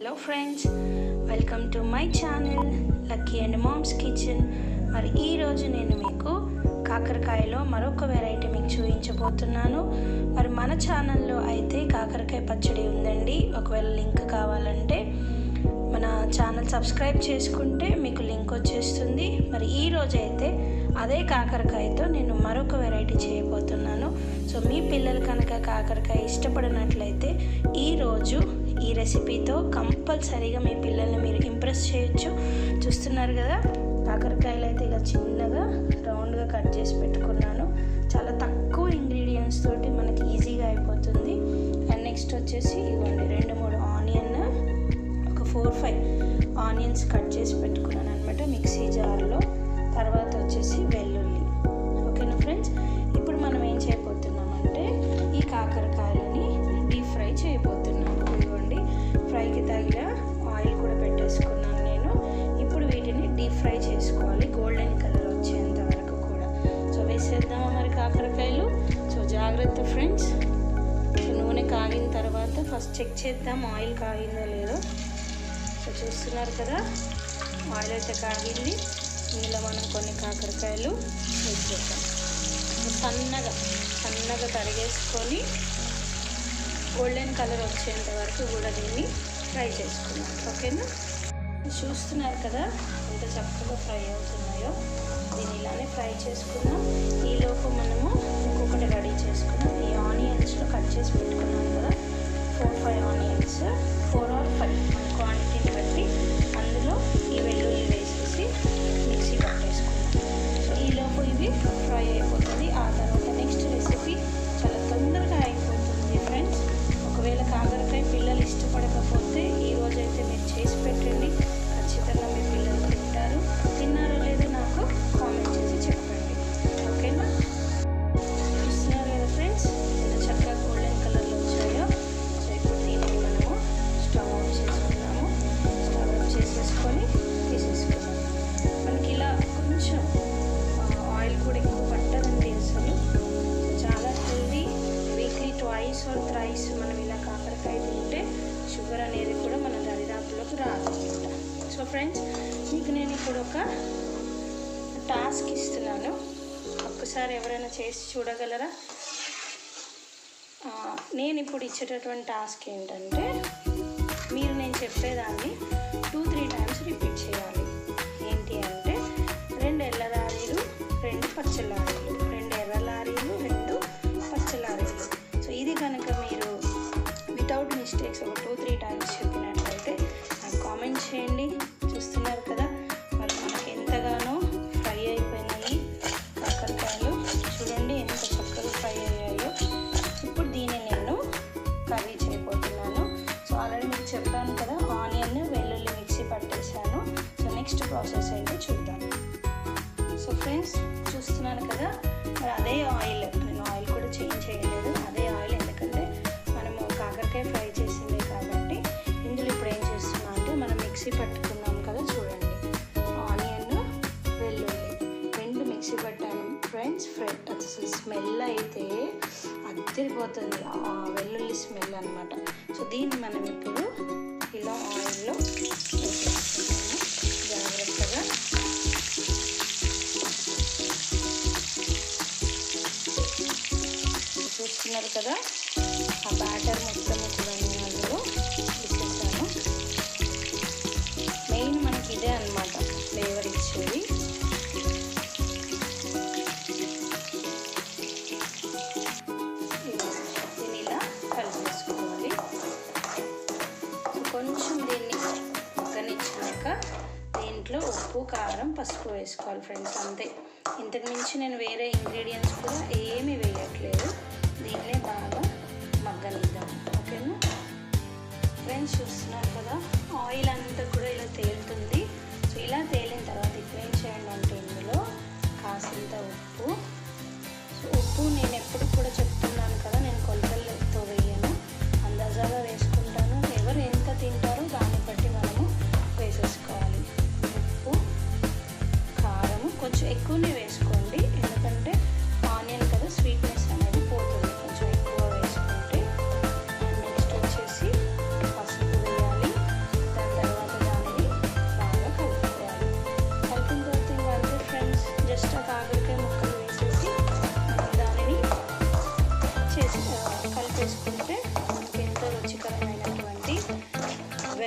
Hello friends welcome to my channel lucky and mom's kitchen మరి ఈరోజు నేను మీకు కాకరకాయలో మరొక వెరైటీ మీకు చూపించబోతున్నాను. మరి మన ఛానల్లో అయితే కాకరకాయ పచ్చడి ఉందండి. ఒకవేళ లింక్ కావాలంటే మన ఛానల్ సబ్స్క్రైబ్ చేసుకుంటే మీకు లింక్ వచ్చేస్తుంది. మరి ఈ అయితే అదే కాకరకాయతో నేను మరొక వెరైటీ చేయబోతున్నాను. సో మీ పిల్లలు కనుక కాకరకాయ ఇష్టపడినట్లయితే ఈరోజు ఈ రెసిపీతో కంపల్సరీగా మీ పిల్లల్ని మీరు ఇంప్రెస్ చేయొచ్చు. చూస్తున్నారు కదా? కాకరకాయలు అయితే ఇలా చిన్నగా రౌండ్గా కట్ చేసి పెట్టుకున్నాను. చాలా తక్కువ ఇంగ్రీడియంట్స్ తోటి మనకి ఈజీగా అయిపోతుంది. అండ్ నెక్స్ట్ వచ్చేసి ఇవ్వండి రెండు మూడు ఆనియన్ ఒక ఫోర్ ఫైవ్ ఆనియన్స్ కట్ చేసి పెట్టుకున్నాను అనమాట మిక్సీ జార్లో. తర్వాత వచ్చేసి వెల్లుల్లి. ఓకేనా ఫ్రెండ్స్? ఇప్పుడు మనం ఏం చేయబోతున్నామంటే ఈ కాకరకాయలు ఫ్రైకి తగిన ఆయిల్ కూడా పెట్టేసుకున్నాను నేను. ఇప్పుడు వీటిని డీప్ ఫ్రై చేసుకోవాలి. గోల్డెన్ కలర్ వచ్చేంత వరకు కూడా. సో వేసేద్దామా మరి కాకరకాయలు? సో జాగ్రత్త ఫ్రెండ్స్. సో నూనె కాగిన తర్వాత ఫస్ట్ చెక్ చేద్దాం ఆయిల్ కాగిందో లేదో. సో చూస్తున్నారు కదా ఆయిల్ అయితే కాగింది. ఇందులో మనం కొన్ని కాకరకాయలు వేసేద్దాం. సన్నగా సన్నగా తరిగేసుకొని గోల్డెన్ కలర్ వచ్చేంత వరకు కూడా దీన్ని ఫ్రై చేసుకున్నాం ఓకేనా? చూస్తున్నారు కదా ఎంత చక్కగా ఫ్రై అవుతున్నాయో. దీన్ని ఇలానే ఫ్రై చేసుకున్నాం ఈలోపు మనము ఇంకొకటి రెడీ చేసుకున్నాం షుగర్ అనేది కూడా మన దరిదాపులోకి రాదు సో ఫ్రెండ్స్ మీకు నేను ఇప్పుడు ఒక టాస్క్ ఇస్తున్నాను. ఒక్కసారి ఎవరైనా చేసి చూడగలరా? నేను ఇప్పుడు ఇచ్చేటటువంటి టాస్క్ ఏంటంటే మీరు నేను చెప్పేదాన్ని టూ త్రీ టైమ్స్ రిపీట్ చేయాలి. ఏంటి అంటే రెండు ఎల్లదారీలు రెండు పచ్చ చూస్తున్నాను కదా మరి అదే ఆయిల్ నేను ఆయిల్ కూడా చేంజ్ చేయలేదు. అదే ఆయిల్ ఎందుకంటే మనము కాకరకాయ ఫ్రై చేసింది కాబట్టి ఇందులో ఇప్పుడు ఏం చేస్తున్నా అంటే మనం మిక్సీ పట్టుకున్నాం కదా చూడండి. ఆనియన్ వెల్లుల్లి రెండు మిక్సీ పట్టాను. ఫ్రెండ్స్ ఫ్రెడ్ అసలు స్మెల్ అయితే అద్దరిపోతుంది. ఆ వెల్లుల్లి స్మెల్ అనమాట సో దీన్ని మనం ఇప్పుడు కదా? ఆ బ్యాటర్ మొత్తం కూడా నేను అందులో వేసేసాను మెయిన్ మనకి ఇదే అనమాట ఫ్లేవర్ ఇచ్చేది. దీన్ని ఇలా కలిపేసుకోవాలి. కొంచెం దీన్ని మగ్గనిచ్చాక దీంట్లో ఉప్పు కారం పసుపు వేసుకోవాలి ఫ్రెండ్స్ అంతే. ఇంతకు మించి నేను వేరే ఇంగ్రీడియంట్స్ కూడా ఏమీ వేయట్లేదు. దీన్నే బాగా మగ్గనిద్దాం. ఓకేనా? ఫ్రెండ్స్ చూస్తున్నారు కదా ఆయిల్ అంతా కూడా ఇలా తేలుతుంది. సో ఇలా తేలిన తర్వాత ఇప్పుడు ఏం చేయండి అంటే ఇందులో కాసింత ఉప్పు. సో ఉప్పు నేను ఎప్పుడు కూడా చెప్తున్నాను కదా నేను కొలతలతో వేయను. అందాజాగా వేసుకుంటాను. ఎవరు ఎంత తింటారో దాన్ని బట్టి మనము వేసేసుకోవాలి. ఉప్పు కారం కొంచెం ఎక్కువనే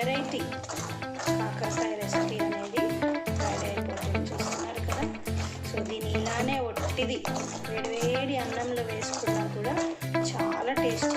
వెరైటీ కాకరకాయ రెసిపీ అనేది రెడీ అయిపోతుంది. చూస్తున్నారు కదా? సో దీన్ని ఇలానే ఒట్టిది. వేడివేడి అన్నంలో వేసుకున్నా కూడా చాలా టేస్ట్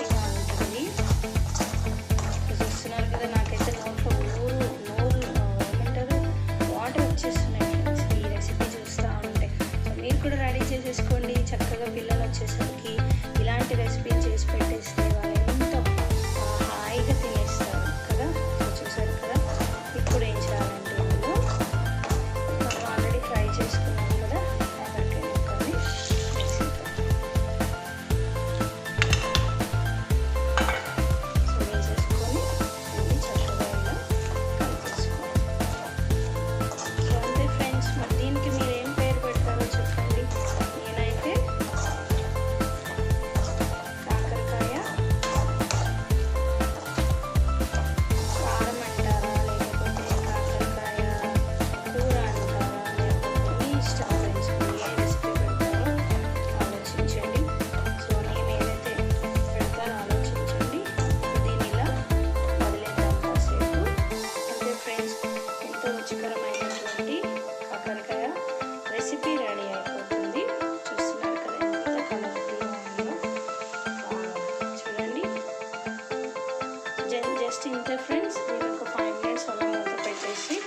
ఓకే ఫ్రెండ్స్ దీన్ని ఒక ఫైవ్ మినిట్స్ అలా మూత పెట్టేసి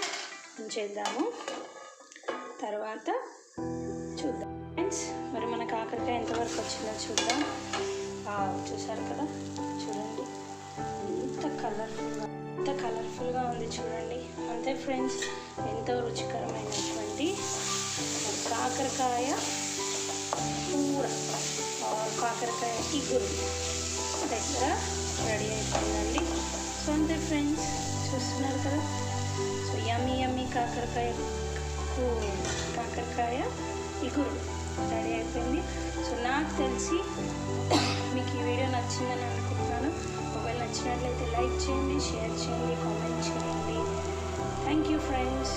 ఉంచేద్దాము తర్వాత చూద్దాం. ఫ్రెండ్స్ మరి మన కాకరకాయ ఎంతవరకు వచ్చిందో చూద్దాం. చూసారు కదా? చూడండి. ఎంత కలర్ఫుల్గా ఎంత కలర్ఫుల్గా ఉంది చూడండి. అంతే ఫ్రెండ్స్ ఎంతో రుచికరమైనటువంటి కాకరకాయ కూర. కాకరకాయ ఇగురు. దగ్గర రెడీ అయిపోయిందండి. సో అంతే ఫ్రెండ్స్ చూస్తున్నారు కదా సో యమ్మీ యమ్మీ కాకరకాయ కాకరకాయ ఇగురు రెడీ అయిపోయింది సో నాకు తెలిసి మీకు ఈ వీడియో నచ్చిందని అనుకుంటున్నాను ఒకవేళ నచ్చినట్లయితే లైక్ చేయండి షేర్ చేయండి కామెంట్ చేయండి థ్యాంక్ యూ ఫ్రెండ్స్